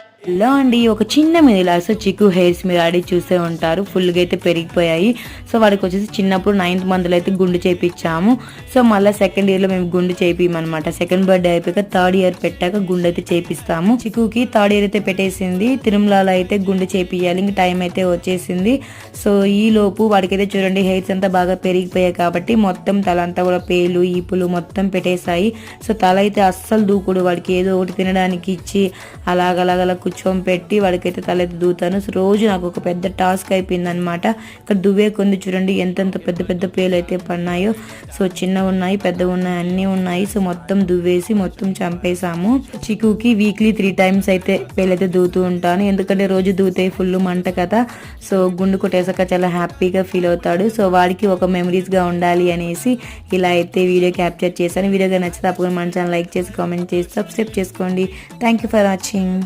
you hello అండి? ఒక చిన్న మిదిలాస్ చిక్కు హెయిర్స్ మీరు ఆడి చూసే ఉంటారు. ఫుల్గా అయితే పెరిగిపోయాయి. సో వాడికి వచ్చేసి చిన్నప్పుడు నైన్త్ మంత్లో అయితే గుండు చేయించాము సో మళ్ళీ సెకండ్ ఇయర్లో మేము గుండు చేయించమనమాట సెకండ్ బర్త్డే అయిపోయాక థర్డ్ ఇయర్ పెట్టాక గుండు అయితే చేపిస్తాము. చిక్కుకి థర్డ్ ఇయర్ అయితే పెట్టేసింది. తిరుమలలో అయితే గుండు చేపియాలి ఇంక టైం అయితే వచ్చేసింది. సో ఈ లోపు వాడికైతే చూడండి హెయిర్స్ అంతా బాగా పెరిగిపోయాయి కాబట్టి మొత్తం తల అంతా కూడా పేలు ఈపులు మొత్తం పెట్టేశాయి. సో తల అయితే అస్సలు దూకుడు. వాడికి ఏదో ఒకటి తినడానికి ఇచ్చి అలాగలాగలా కూర్చొని పెట్టి వాడికైతే తలైతే దూతాను. సో రోజు నాకు ఒక పెద్ద టాస్క్ అయిపోయింది అనమాట ఇక్కడ దువ్వే కొంది చూడండి ఎంతెంత పెద్ద పెద్ద పేలు అయితే పడినాయో. సో చిన్నవి ఉన్నాయి పెద్దవి ఉన్నాయి అన్నీ ఉన్నాయి. సో మొత్తం దువ్వేసి మొత్తం చంపేశాము. చిక్కుకి వీక్లీ త్రీ టైమ్స్ అయితే పేలైతే దూతూ ఉంటాను. ఎందుకంటే రోజు దూతే ఫుల్ మంట కదా. సో గుండు కొట్టేసాక చాలా హ్యాపీగా ఫీల్ అవుతాడు. సో వాడికి ఒక మెమరీస్గా ఉండాలి అనేసి ఇలా అయితే వీడియో క్యాప్చర్ చేశాను. వీడియోగా నచ్చితే తప్పకుండా మన ఛానల్ లైక్ చేసి కామెంట్ చేసి సబ్స్క్రైబ్ చేసుకోండి. Thank you for watching